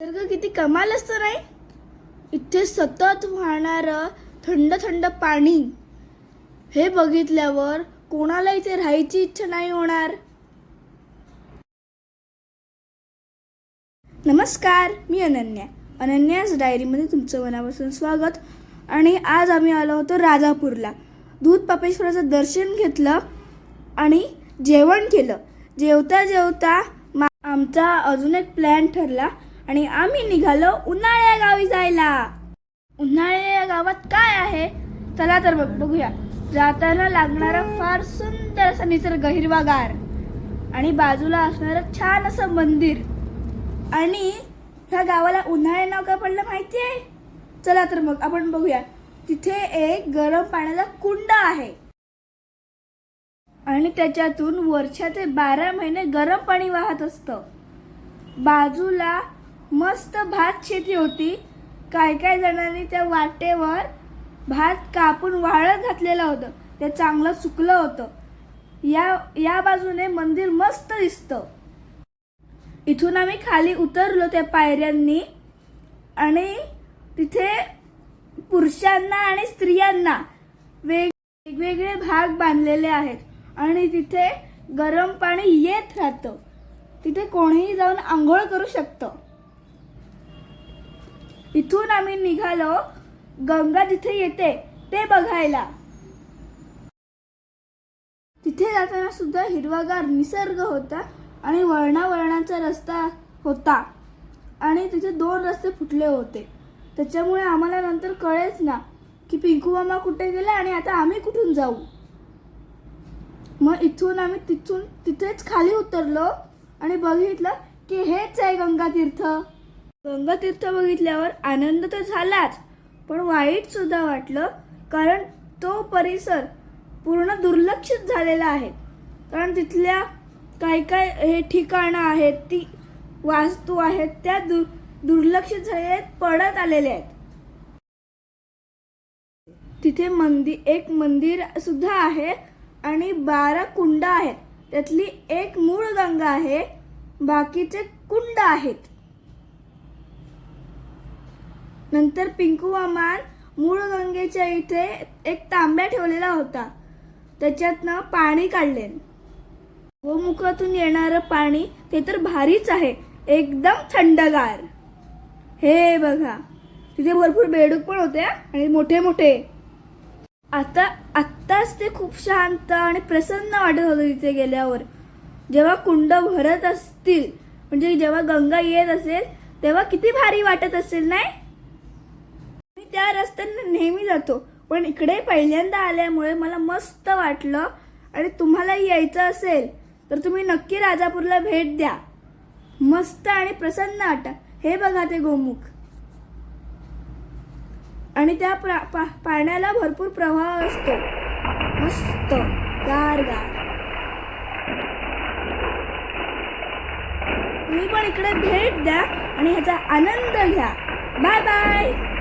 निसर्ग किती कमाल असतं नाही इथे सतत वाहणारं थंड थंड पाणी. हे बघितल्यावर कोणाला इथे राहायची इच्छा नाही होणार. नमस्कार मी अनन्या. अनन्याच डायरीमध्ये तुमचं मनापासून स्वागत. आणि आज आम्ही आलो होतो राजापूरला. दूध पापेश्वराचं दर्शन घेतलं आणि जेवण केलं. जेवता जेवता मा आमचा अजून एक प्लॅन ठरला. आणि आम्ही निघालो उन्हाळ्या गावी जायला. उन्हाळ्या या गावात काय आहे? चला तर बघ बघूया. जाताना लागणारा फार सुंदर असा निसर्ग हिरवागार आणि बाजूला असणारं छान असं मंदिर. आणि ह्या गावाला उन्हाळ्या नाव काय पडलं माहिती आहे? चला तर मग आपण बघूया. तिथे एक गरम पाण्याचा कुंड आहे. आणि त्याच्यातून वर्षाचे बारा महिने गरम पाणी वाहत असतं. बाजूला मस्त भात शेती होती. काय काय जणांनी त्या वाटेवर भात कापून वाळत घातलेलं होतं. ते चांगलं सुकलं होतं. या या बाजूने मंदिर मस्त दिसतं. इथून आम्ही खाली उतरलो त्या पायऱ्यांनी आणि तिथे पुरुषांना आणि स्त्रियांना वेग वेगवेगळे भाग बांधलेले आहेत. आणि तिथे गरम पाणी येत राहतं. तिथे कोणीही जाऊन आंघोळ करू शकतं. इथून आम्ही निघालो. गंगा जिथे येते ते बघायला. तिथे जाताना सुद्धा हिरवागार निसर्ग होता आणि वळणावळणाचा रस्ता होता. आणि तिथे दोन रस्ते फुटले होते. त्याच्यामुळे आम्हाला नंतर कळेच ना की पिंकू मामा कुठे गेला आणि आता आम्ही कुठून जाऊ? मग इथून आम्ही तिथून तिथेच खाली उतरलो आणि बघितलं की हेच आहे गंगातीर्थ. गंगातीर्थ बघितल्यावर आनंद तर झालाच पण वाईट सुद्धा वाटलं कारण तो परिसर पूर्ण दुर्लक्षित झालेला आहे. कारण तिथल्या काय काय हे ठिकाणं आहेत ती वास्तू आहेत त्या दु दुर्लक्षित झालेल्या आहेत पडत आलेल्या आहेत. तिथे मंदिर एक मंदिर सुद्धा आहे आणि बारा कुंड आहेत. त्यातली एक मूळ गंगा आहे बाकीचे कुंड आहेत. नंतर पिंकू अमान मूळ गंगेच्या इथे एक तांब्या ठेवलेला होता. त्याच्यातनं पाणी काढले. गोमुखातून येणारं पाणी ते तर भारीच आहे. एकदम थंडगार. हे बघा. तिथे भरपूर बेडूक पण होते आणि मोठे मोठे. आता आत्ताच ते खूप शांत आणि प्रसन्न वाटत होतं तिथे गेल्यावर. जेव्हा कुंड भरत असतील म्हणजे जेव्हा गंगा येत असेल तेव्हा किती भारी वाटत असेल नाही? त्या रस्त्याने नेहमी जातो. पण इकडे पहिल्यांदा आल्यामुळे मला मस्त वाटलं. आणि तुम्हालाही यायचं असेल तर तुम्ही नक्की राजापूरला भेट द्या. मस्त आणि प्रसन्न वाटा हे बघा ते गोमुख. आणि त्या प्रा- पा- पाण्याला भरपूर प्रवाह असतो. मस्त. गार गार. तुम्ही पण इकडे भेट द्या आणि ह्याचा आनंद घ्या. Bye bye.